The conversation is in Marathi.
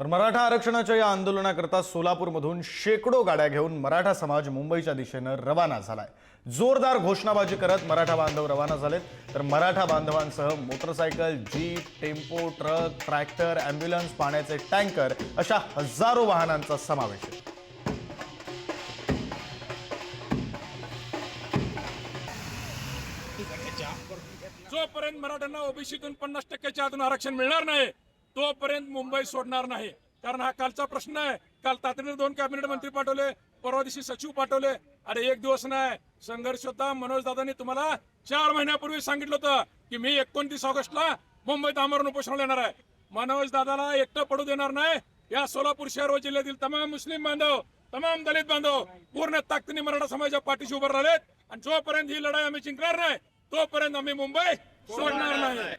तर मराठा आरक्षणाच्या या आंदोलनाकरता सोलापूरमधून शेकडो गाड्या घेऊन मराठा समाज मुंबईच्या दिशेनं रवाना झालाय. जोरदार घोषणाबाजी करत मराठा बांधव रवाना झालेत. तर Maratha बांधवांसह motorcycle jeep tempo truck tractor ambulance पाण्याचे टँकर अशा हजारो वाहनांचा समावेश आहे. जोपर्यंत मराठ्यांना ओबीसीतून पन्नास टक्क्याच्या आतून आरक्षण मिळणार नाही तोपर्यंत मुंबई सोडणार नाही. कारण हा कालचा प्रश्न आहे. काल तातडीने दोन कॅबिनेट मंत्री पाठवले परवा दिवशी सचिव पाठवले. अरे एक दिवस नाही. संघर्ष होता. मनोज दादांनी तुम्हाला चार महिन्यापूर्वी सांगितलं होतं की मी एकोणतीस ऑगस्टला मुंबईत आमरण उपोषण येणार आहे. मनोज दादाला एकटं पडू देणार नाही. या सोलापूर शहर व जिल्ह्यातील तमाम मुस्लिम बांधव तमाम दलित बांधव पूर्ण ताकदीने मराठा समाजाच्या पाठीशी उभं राहिलेत. आणि जोपर्यंत ही लढाई आम्ही जिंकणार नाही तोपर्यंत आम्ही मुंबई सोडणार नाही.